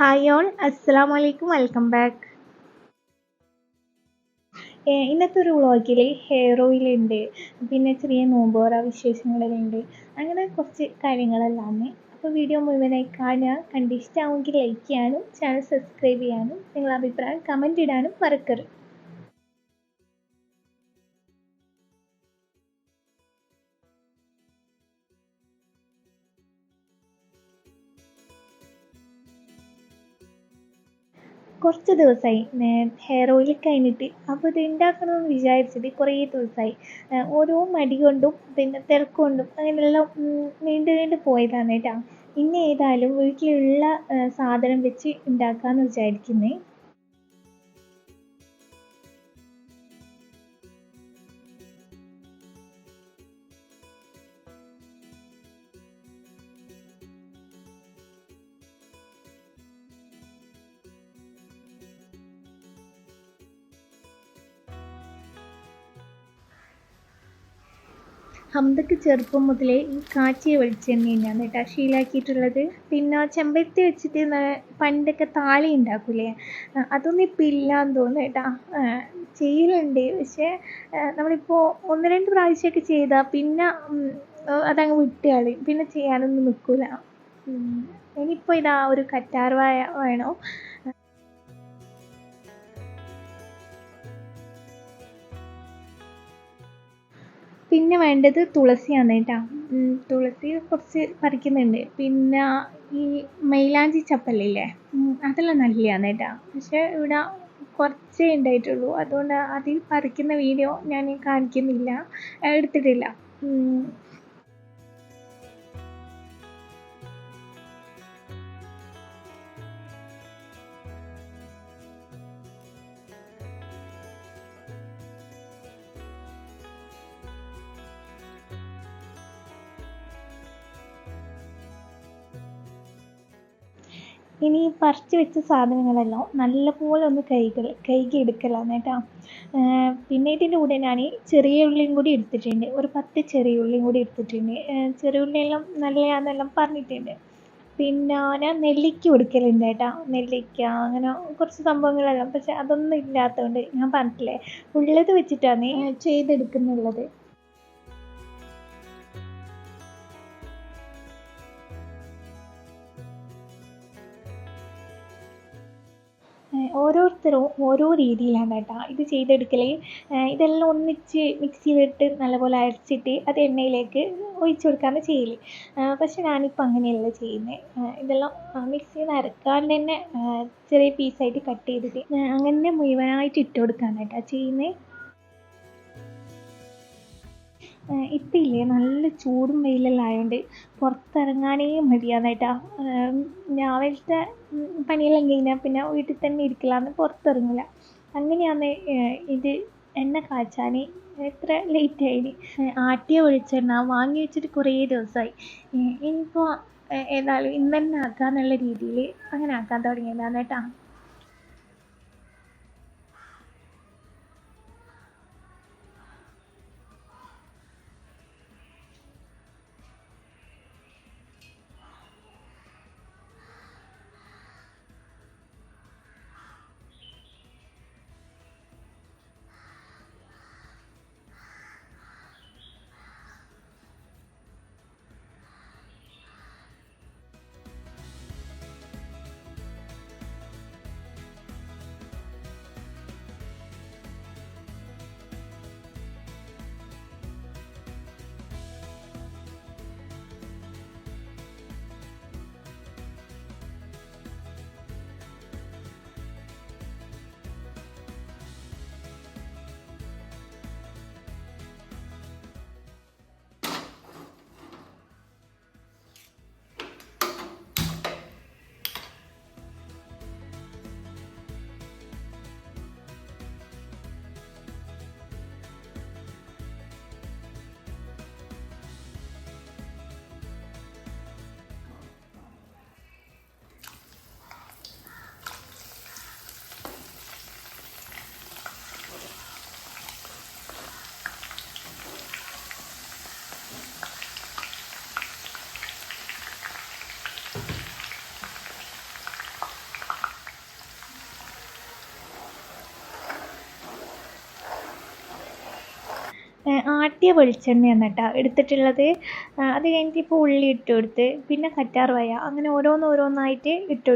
Hi all അസ്സാം വലൈക്കും welcome back ഇന്നത്തെ ഒരു വ്ളോഗിൽ ഹെയർ ഓയിലുണ്ട് പിന്നെ ചെറിയ നോമ്പോറ വിശേഷങ്ങളുണ്ട് അങ്ങനെ കുറച്ച് കാര്യങ്ങളെല്ലാം. അപ്പോൾ വീഡിയോ മുഴുവനായി കാണുക. കണ്ട് ഇഷ്ടമാവുമെങ്കിൽ ലൈക്ക് ചെയ്യാനും ചാനൽ സബ്സ്ക്രൈബ് ചെയ്യാനും നിങ്ങളുടെ അഭിപ്രായം കമന്റ് ഇടാനും മറക്കരുത്. കുറച്ച് ദിവസമായി ഹെയർ ഓയിൽ കഴിഞ്ഞിട്ട് അപ്പോൾ ഇത് ഉണ്ടാക്കണമെന്ന് വിചാരിച്ചിട്ട് കുറേ ദിവസമായി ഓരോ മടി കൊണ്ടും പിന്നെ തിരക്ക് കൊണ്ടും അങ്ങനെയെല്ലാം നീണ്ടു നീണ്ടു പോയതാണ് കേട്ടോ. ഇനി ഏതായാലും വീട്ടിലുള്ള സാധനം വെച്ച് ഉണ്ടാക്കാമെന്ന് വിചാരിക്കുന്നത് ഹംദക്ക് ചെറുപ്പം മുതലേ ഈ കാച്ചിയ വെളിച്ചെണ്ണ തന്നെയാണ് കേട്ടോ ശീലാക്കിയിട്ടുള്ളത്. പിന്നെ ചെമ്പരത്തി വെച്ചിട്ട് പണ്ടൊക്കെ താളി ഉണ്ടാക്കൂലേ? അതൊന്നും ഇപ്പം ഇല്ലാന്ന് തോന്നുന്നു കേട്ടോ. ചെയ്യലുണ്ട്. പക്ഷേ നമ്മളിപ്പോൾ ഒന്ന് രണ്ട് പ്രാവശ്യമൊക്കെ ചെയ്താൽ പിന്നെ അതങ്ങ് വിട്ടുകളി പിന്നെ ചെയ്യാനൊന്നും നിൽക്കില്ല ഇനിയിപ്പോൾ ഇതാ ഒരു കറ്റാർവായ വേണം? പിന്നെ വേണ്ടത് തുളസിയാണ് കേട്ടോ. തുളസി കുറച്ച് പറിക്കുന്നുണ്ട്. പിന്നെ ഈ മൈലാഞ്ചി ചപ്പലില്ലേ അതെല്ലാം നല്ലതാണ് കേട്ടോ. പക്ഷേ ഇവിടെ കുറച്ചേ ഉണ്ടായിട്ടുള്ളൂ. അതുകൊണ്ട് അതിൽ പറിക്കുന്ന വീഡിയോ ഞാൻ കാണിക്കുന്നില്ല. എടുത്തിട്ടില്ല. ഇനി പറിച്ച് വെച്ച സാധനങ്ങളെല്ലാം നല്ലപോലെ ഒന്ന് കഴുകൽ കഴുകി എടുക്കലാണ് കേട്ടോ പിന്നെ ഇതിന്റെ കൂടെ ഞാൻ ചെറിയ ഉള്ളിയും കൂടി എടുത്തിട്ടുണ്ട്. ഒരു പത്ത് ചെറിയ ഉള്ളിയും കൂടി എടുത്തിട്ടുണ്ട്. ചെറിയ ഉള്ളിയെല്ലാം നല്ലതാണെന്നെല്ലാം പറഞ്ഞിട്ടുണ്ട്. പിന്നെ ഞാൻ നെല്ലിക്ക കൊടുക്കലുണ്ട് കേട്ടോ. നെല്ലിക്ക അങ്ങനെ കുറച്ച് സംഭവങ്ങളെല്ലാം. പക്ഷെ അതൊന്നും ഇല്ലാത്തതുകൊണ്ട് ഞാൻ പറഞ്ഞിട്ടില്ലേ? ഉള്ളത് വെച്ചിട്ടാണ് ചെയ്തെടുക്കുന്നുള്ളത്. ഓരോരുത്തരും ഓരോ രീതിയിലാണ് കേട്ടോ ഇത് ചെയ്തെടുക്കൽ ഇതെല്ലാം ഒന്നിച്ച് മിക്സിയിലിട്ട് നല്ലപോലെ അരച്ചിട്ട് അത് എണ്ണയിലേക്ക് ഒഴിച്ച് കൊടുക്കാമെന്ന് ചെയ്യൽ പക്ഷെ ഞാനിപ്പോൾ അങ്ങനെയല്ല ചെയ്യുന്നത് ഇതെല്ലാം മിക്സിയിൽ നിന്ന് അരക്കാണ്ട് തന്നെ ചെറിയ പീസായിട്ട് കട്ട് ചെയ്തിട്ട് അങ്ങനെ മുഴുവനായിട്ട് ഇട്ട് കൊടുക്കുകയാണ് കേട്ടോ ചെയ്യുന്നത് ഇപ്പം ഇല്ലേ നല്ല ചൂടും വെയിലെല്ലാം ആയതുകൊണ്ട് പുറത്തിറങ്ങാനേ മടിയാണ് കേട്ടോ രാവിലത്തെ പണിയെല്ലാം കഴിഞ്ഞാൽ പിന്നെ വീട്ടിൽ തന്നെ ഇരിക്കലാന്ന് പുറത്തിറങ്ങില്ല അങ്ങനെയാന്ന് ഇത് എണ്ണ കാച്ചാൻ എത്ര ലേറ്റ് ആയിന് ആട്ടിയ വെളിച്ചെണ്ണ വാങ്ങി വെച്ചിട്ട് കുറേ ദിവസമായി ഇനിയിപ്പോൾ ഏതായാലും ഇന്ന് തന്നെ ആക്കാമെന്നുള്ള രീതിയിൽ അങ്ങനെ ആക്കാൻ തുടങ്ങിയതാണ് ചെറിയ വെളിച്ചെണ്ണയാണ് കേട്ടോ എടുത്തിട്ടുള്ളത് അത് കഴിഞ്ഞിട്ട് ഇപ്പോൾ ഉള്ളി ഇട്ട് കൊടുത്ത് പിന്നെ കറ്റാർ വായ അങ്ങനെ ഓരോന്ന് ഓരോന്നായിട്ട് ഇട്ട്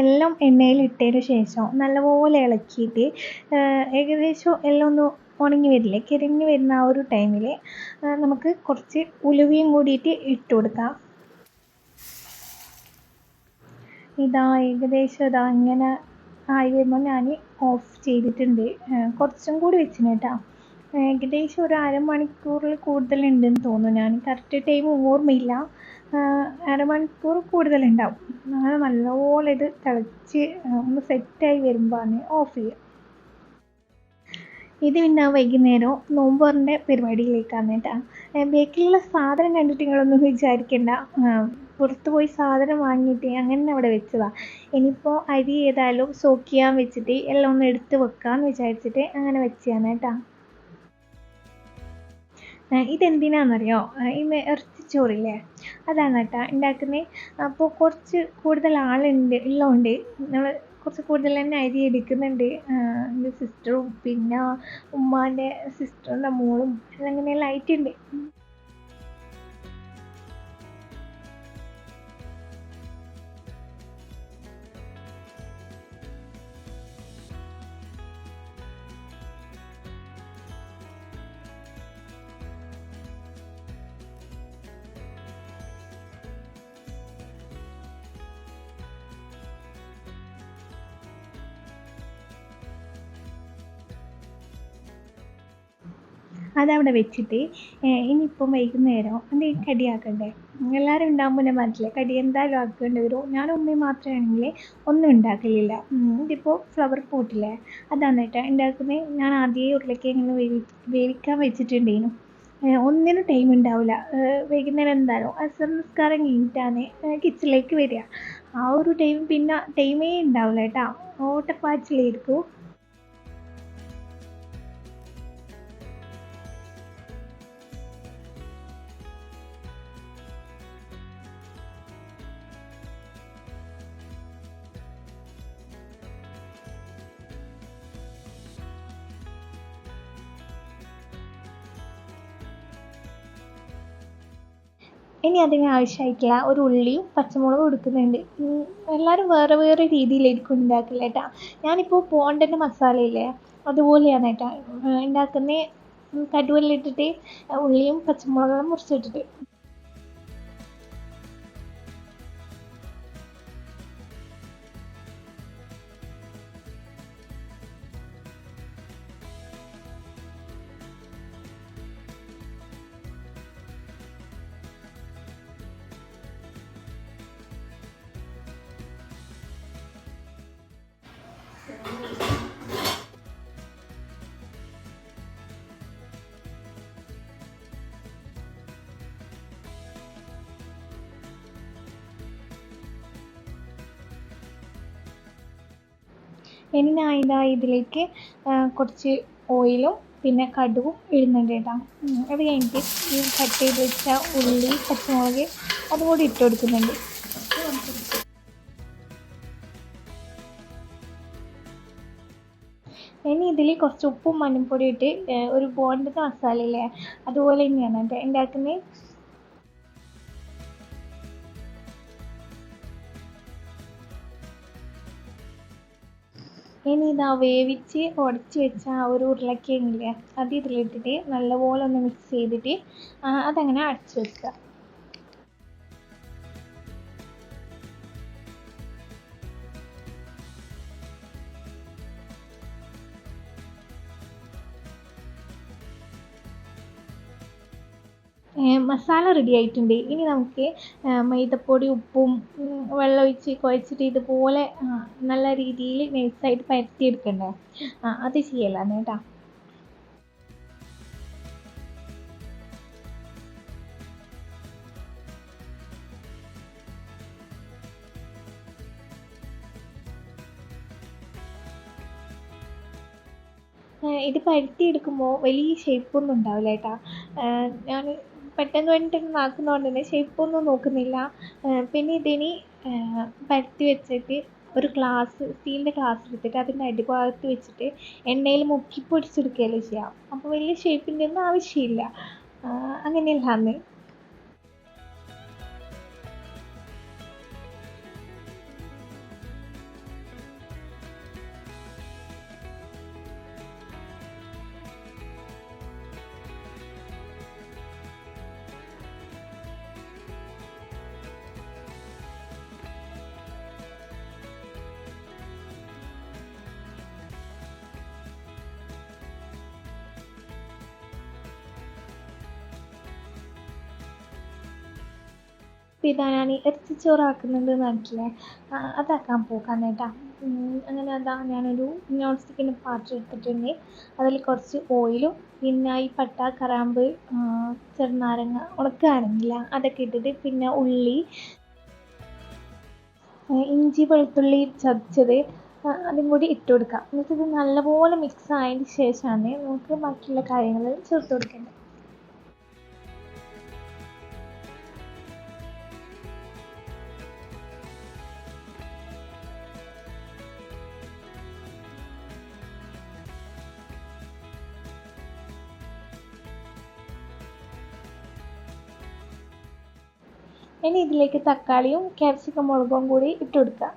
എല്ലാം എണ്ണയിൽ ഇട്ടതിന് ശേഷം നല്ലപോലെ ഇളക്കിയിട്ട് ഏകദേശം എല്ലാം ഒന്ന് ഉണങ്ങി വരില്ലേ കരിഞ്ഞ് വരുന്ന ആ ഒരു ടൈമിൽ നമുക്ക് കുറച്ച് ഉലുവയും കൂടിയിട്ട് ഇട്ട് കൊടുക്കാം. ഇതാ ഏകദേശം ഇതാ ഇങ്ങനെ ആയി വരുമ്പോൾ ഞാൻ ഓഫ് ചെയ്തിട്ടുണ്ട്. കുറച്ചും കൂടി വെച്ചിന് കേട്ടോ. ഏകദേശം ഒരു അരമണിക്കൂറിൽ കൂടുതലുണ്ടെന്ന് തോന്നുന്നു. ഞാൻ കറക്റ്റ് ടൈം ഓർമ്മയില്ല. അരമണിക്കൂർ കൂടുതലുണ്ടാവും. അങ്ങനെ നല്ലപോലെ ഇത് തിളച്ച് ഒന്ന് സെറ്റായി വരുമ്പോഴാണ് ഓഫ് ചെയ്യുക ഇത് പിന്നെ വൈകുന്നേരം നോമ്പോറിന്റെ പരിപാടിയിലേക്കാണ് കേട്ടോ. ബേക്കിലുള്ള സാധനം കണ്ടിട്ട് നിങ്ങളൊന്നും വിചാരിക്കേണ്ട. പുറത്ത് പോയി സാധനം വാങ്ങിയിട്ട് അങ്ങനെ അവിടെ വെച്ചതാണ് ഇനിയിപ്പോൾ അരി ഏതായാലും സോക്ക് ചെയ്യാൻ വെച്ചിട്ട് എല്ലാം ഒന്ന് എടുത്ത് വെക്കാമെന്ന് വിചാരിച്ചിട്ട് അങ്ങനെ വെച്ചതാണ് കേട്ടോ. ഇതെന്തിനാണെന്നറിയോ ഈ ഇറച്ചിച്ചോറില്ലേ അതാണ് കേട്ടോ ഉണ്ടാക്കുന്നത് അപ്പോൾ കുറച്ച് കൂടുതൽ ആളുണ്ട് ഉള്ളതുകൊണ്ട് നമ്മൾ കുറച്ച് കൂടുതൽ തന്നെ അരി എടുക്കുന്നുണ്ട്. എന്റെ സിസ്റ്ററും പിന്നെ ഉമ്മാന്റെ സിസ്റ്ററിന്റെ മോളും എല്ലാം ലൈറ്റ് ആയിട്ടുണ്ട്. അതവിടെ വെച്ചിട്ട് ഇനിയിപ്പം വൈകുന്നേരം എന്തെങ്കിലും കടിയാക്കണ്ടേ? എല്ലാവരും ഉണ്ടാകുമ്പോൾ ഞാൻ പറഞ്ഞില്ലേ കടി എന്തായാലും ആക്കേണ്ടി വരും. ഞാൻ ഉമ്മയും മാത്രമാണെങ്കിൽ ഒന്നും ഉണ്ടാക്കലില്ല. ഇതിപ്പോൾ ഫ്ലവർ പോട്ടില്ലേ അതാണ് കേട്ടോ ഉണ്ടാക്കുന്നത് ഞാൻ ആദ്യമേ ഉരുളക്കിഴങ്ങ് വേവി വേവിക്കാൻ വെച്ചിട്ടുണ്ടേനു. ഒന്നിനും ടൈം ഉണ്ടാവില്ല വൈകുന്നേരം എന്തായാലും അസർ നിസ്കാരം കഴിഞ്ഞിട്ടാണ് കിച്ചണിലേക്ക് വരിക. ആ ഒരു ടൈം പിന്നെ ടൈമേ ഉണ്ടാവില്ല കേട്ടോ. ഓട്ടപ്പാച്ചിലായിരിക്കും. ഇനി അതിന് ആവശ്യമായിട്ടുള്ള ഒരു ഉള്ളിയും പച്ചമുളകും എടുക്കുന്നുണ്ട്. എല്ലാവരും വേറെ വേറെ രീതിയിലായിരിക്കും ഉണ്ടാക്കില്ല കേട്ടോ. ഞാനിപ്പോൾ പോണ്ടന്റെ മസാലയില്ലേ അതുപോലെയാണ് കേട്ടോ. ഉണ്ടാക്കുന്നത് കടുവെല്ലിട്ടിട്ട് ഉള്ളിയും പച്ചമുളകും മുറിച്ചിട്ടിട്ട് ഇനി ഞാൻ ഇതാ ഇതിലേക്ക് കുറച്ച് ഓയിലും പിന്നെ കടുകും ഇടുന്നുണ്ട് കേട്ടോ. അത് കഴിഞ്ഞിട്ട് ഈ കട്ട് ചെയ്ത് വെച്ച ഉള്ളി പച്ചമുളക് അതും കൂടി ഇട്ട് കൊടുക്കുന്നുണ്ട്. ഇനി ഇതിൽ കുറച്ച് ഉപ്പും മഞ്ഞൾപ്പൊടി ഇട്ട് ഒരു ബോണ്ടത്തെ മസാല ഇല്ലേ അതുപോലെ തന്നെയാണ് ഉണ്ടാക്കുന്നത് ഇനി ഇതാ വേവിച്ച് ഉടച്ച് വെച്ച ആ ഒരു ഉരുളക്കിഴങ്ങില്ലേ അത് ഇതിലിട്ടിട്ട് നല്ലപോലെ ഒന്ന് മിക്സ് ചെയ്തിട്ട് അതങ്ങനെ അടച്ച് വെക്കുക. മസാല റെഡി ആയിട്ടുണ്ട്. ഇനി നമുക്ക് മൈദപ്പൊടി ഉപ്പും വെള്ളം ഒഴിച്ച് കുഴച്ചിട്ട് ഇതുപോലെ നല്ല രീതിയിൽ നൈസായിട്ട് പരത്തിയെടുക്കണ്ടേ? ആ അത് ചെയ്യലാണ് കേട്ടോ. ഇത് പരത്തിയെടുക്കുമ്പോൾ വലിയ ഷേപ്പൊന്നും ഉണ്ടാവില്ല കേട്ടോ. ഞാൻ പെട്ടെന്ന് പെട്ടെന്ന് ആക്കുന്നതുകൊണ്ട് തന്നെ ഷേപ്പൊന്നും നോക്കുന്നില്ല. പിന്നെ ഇതിനി പരത്തി വെച്ചിട്ട് ഒരു ഗ്ലാസ് സ്റ്റീലിന്റെ ഗ്ലാസ് എടുത്തിട്ട് അതിന്റെ അടിഭാഗത്ത് വെച്ചിട്ട് എണ്ണയിൽ മുക്കി പൊരിച്ചെടുക്കുകയല്ലേ ചെയ്യുക അപ്പോൾ വലിയ ഷേപ്പിന്റെ ഒന്നും ആവശ്യമില്ല. അങ്ങനെയല്ലാന്ന് ഞാൻ ഇറച്ചിച്ചോറാക്കുന്നുണ്ട് പറഞ്ഞിട്ടില്ലേ? അതാക്കാൻ പോകാൻ കേട്ടോ അങ്ങനെ അതാ ഞാനൊരു നോൺ സ്റ്റിക്കിന്റെ പാത്രം എടുത്തിട്ടുണ്ട്. അതിൽ കുറച്ച് ഓയിലും പിന്നെ ഈ പട്ട കറാമ്പ് ചെറുനാരങ്ങ ഉണക്കുകയാണെങ്കില അതൊക്കെ ഇട്ടിട്ട് പിന്നെ ഉള്ളി ഇഞ്ചി വെളുത്തുള്ളി ചതച്ചത് അതും കൂടി ഇട്ട് കൊടുക്കാം. എന്നിട്ട് ഇത് നല്ലപോലെ മിക്സ് ആയതിന് ശേഷമാണ് നമുക്ക് ബാക്കിയുള്ള കാര്യങ്ങൾ ചേർത്ത് കൊടുക്കേണ്ടത്. ഇനി ഇതിലേക്ക് തക്കാളിയും ക്യാപ്സിക്കം മുളകും കൂടി ഇട്ട് കൊടുക്കുക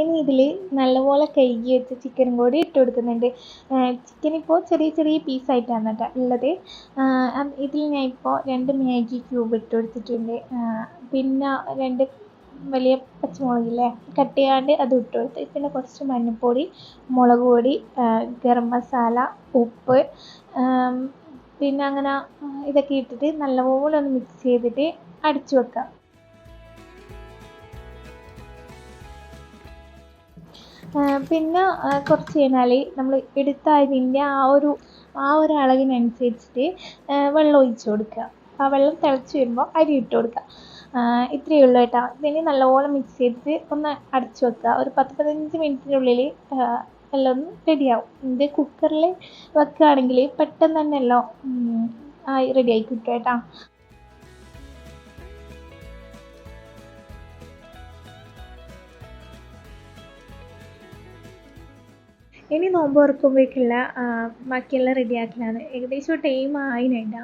ഇനി ഇതിൽ നല്ലപോലെ കഴുകി വെച്ച ചിക്കനും കൂടി ഇട്ട് കൊടുക്കുന്നുണ്ട് ചിക്കൻ ഇപ്പോൾ ചെറിയ ചെറിയ പീസായിട്ടാണ് കേട്ടോ ഉള്ളത്. ഇതിൽ ഞാൻ ഇപ്പോൾ രണ്ട് മാഗി ക്യൂബ് ഇട്ട് കൊടുത്തിട്ടുണ്ട് പിന്നെ രണ്ട് വലിയ പച്ചമുളകില്ലേ കട്ട് ചെയ്യാണ്ട് അത് ഇട്ട് കൊടുത്ത് പിന്നെ കുറച്ച് മഞ്ഞപ്പൊടി മുളക് പൊടി ഗരം മസാല ഉപ്പ് പിന്നെ അങ്ങനെ ഇതൊക്കെ ഇട്ടിട്ട് നല്ലപോലെ ഒന്ന് മിക്സ് ചെയ്തിട്ട് അടച്ചു വെക്കുക പിന്നെ കുറച്ച് കഴിഞ്ഞാൽ നമ്മൾ എടുത്ത ആ ഒരു ആ ഒരു അളവിനനുസരിച്ചിട്ട് വെള്ളം ഒഴിച്ച് കൊടുക്കുക ആ വെള്ളം തിളച്ച് വരുമ്പോൾ അരി ഇട്ട് കൊടുക്കുക ഇത്രയേ ഉള്ളൂ കേട്ടോ. ഇതിന് നല്ലപോലെ മിക്സ് ചെയ്തിട്ട് ഒന്ന് അടച്ചു വെക്കുക ഒരു പത്ത് പതിനഞ്ച് മിനിറ്റിനുള്ളിൽ എല്ലാം ഒന്ന് റെഡിയാവും ഇത് കുക്കറിൽ വെക്കുകയാണെങ്കിൽ പെട്ടെന്ന് തന്നെ എല്ലാം ആയി റെഡിയായി കിട്ടും കേട്ടോ. ഇനി നോമ്പ് തുറക്കുമ്പോഴേക്കുള്ള ബാക്കിയെല്ലാം റെഡിയാക്കലാണ്. ഏകദേശം ടൈം ആയിനുണ്ടാ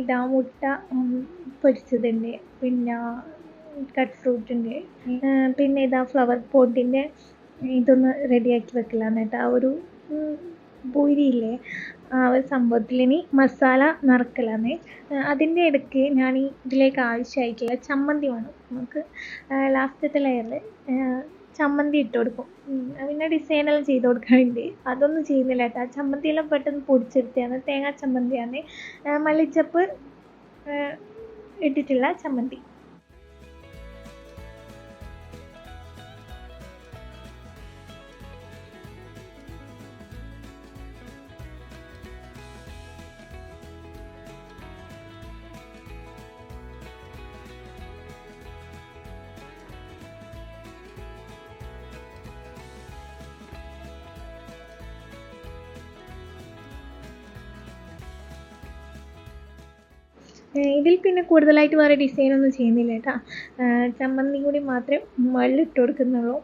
ഇതാ മുട്ട പൊരിച്ചതുണ്ട്. പിന്നെ കട്ട് ഫ്രൂട്ട് ഉണ്ട്. പിന്നെ ഇതാ ഫ്ലവർ പോട്ടിന്റെ ഇതൊന്ന് റെഡിയാക്കി വെക്കലാണ് കേട്ടോ. ആ ഒരു പൂരിയില്ലേ ആ ഒരു സംഭവത്തിൽ ഇനി മസാല നിറക്കലാണ്. അതിന്റെ ഇടയ്ക്ക് ഞാൻ ഇതിലേക്ക് ആവശ്യമായിട്ടുള്ള ചമ്മന്തി വേണം. നമുക്ക് ലാസ്റ്റത്തെ ലെയറിൽ ചമ്മന്തി ഇട്ട് കൊടുക്കും. പിന്നെ ഡിസൈനെല്ലാം ചെയ്ത് കൊടുക്കാനുണ്ട് അതൊന്നും ചെയ്യുന്നില്ല കേട്ടോ. ചമ്മന്തിയെല്ലാം പെട്ടെന്ന് പൊടിച്ചെടുത്തതാണ്. തേങ്ങാ ചമ്മന്തിയാണ്. മല്ലിച്ചപ്പ് ഇട്ടിട്ടുള്ള ചമ്മന്തി. ഇതിൽ പിന്നെ കൂടുതലായിട്ട് വേറെ ഡിസൈനൊന്നും ചെയ്യുന്നില്ല കേട്ടോ. ചമ്മന്തി കൂടി മാത്രമേ മുകളിൽ ഇട്ട് കൊടുക്കുന്നുള്ളൂ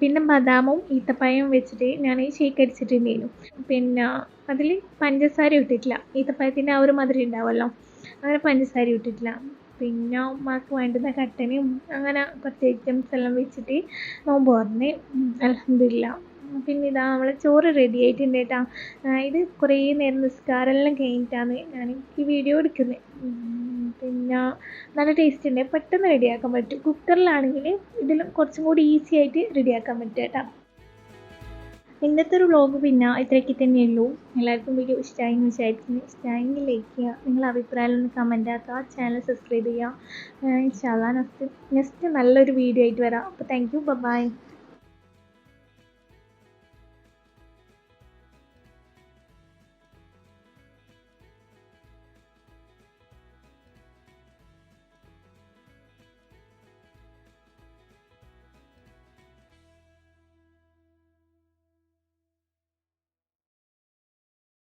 പിന്നെ ബദാമും ഈത്തപ്പഴവും വെച്ചിട്ട് ഞാൻ ഷേക്ക് അടിച്ചിട്ടുണ്ടായിരുന്നു പിന്നെ അതിൽ പഞ്ചസാര ഇട്ടിട്ടില്ല. ഈത്തപ്പഴത്തിന്റെ ആ ഒരു മധുരം ഉണ്ടാവുമല്ലോ അങ്ങനെ പഞ്ചസാര ഇട്ടിട്ടില്ല. പിന്നെ ഉമ്മാക്ക് വേണ്ടുന്ന കട്ടനും അങ്ങനെ കുറച്ച് ഐറ്റംസ് എല്ലാം വെച്ചിട്ട് നോമ്പ് തുറന്ന് അലഹമില്ല പിന്നെ ഇതാ നമ്മളെ ചോറ് റെഡി ആയിട്ടുണ്ട് കേട്ടോ ഇത് കുറേ നേരം നിസ്കാരമെല്ലാം കഴിഞ്ഞിട്ടാണ് ഞാൻ ഈ വീഡിയോ എടുക്കുന്നത് പിന്നെ നല്ല ടേസ്റ്റ് ഉണ്ട്. പെട്ടെന്ന് റെഡിയാക്കാൻ പറ്റും. കുക്കറിലാണെങ്കിൽ ഇതിലും കുറച്ചും കൂടി ഈസി ആയിട്ട് റെഡിയാക്കാൻ പറ്റും കേട്ടോ ഇന്നത്തെ ഒരു വ്ളോഗ് പിന്നെ ഇത്രയൊക്കെ തന്നെയുള്ളൂ. എല്ലാവർക്കും വീഡിയോ ഇഷ്ടമായി എന്ന് വിചാരിക്കുന്നു. ഇഷ്ടമായെങ്കിൽ ലൈക്ക് ചെയ്യുക. നിങ്ങളുടെ അഭിപ്രായം ഒന്ന് കമന്റ് ആക്കുക. ചാനൽ സബ്സ്ക്രൈബ് ചെയ്യുക. ഇൻഷാല്ലാ നെക്സ്റ്റ് നെക്സ്റ്റ് നല്ലൊരു വീഡിയോ ആയിട്ട് വരാം. അപ്പോൾ താങ്ക് യു ബൈ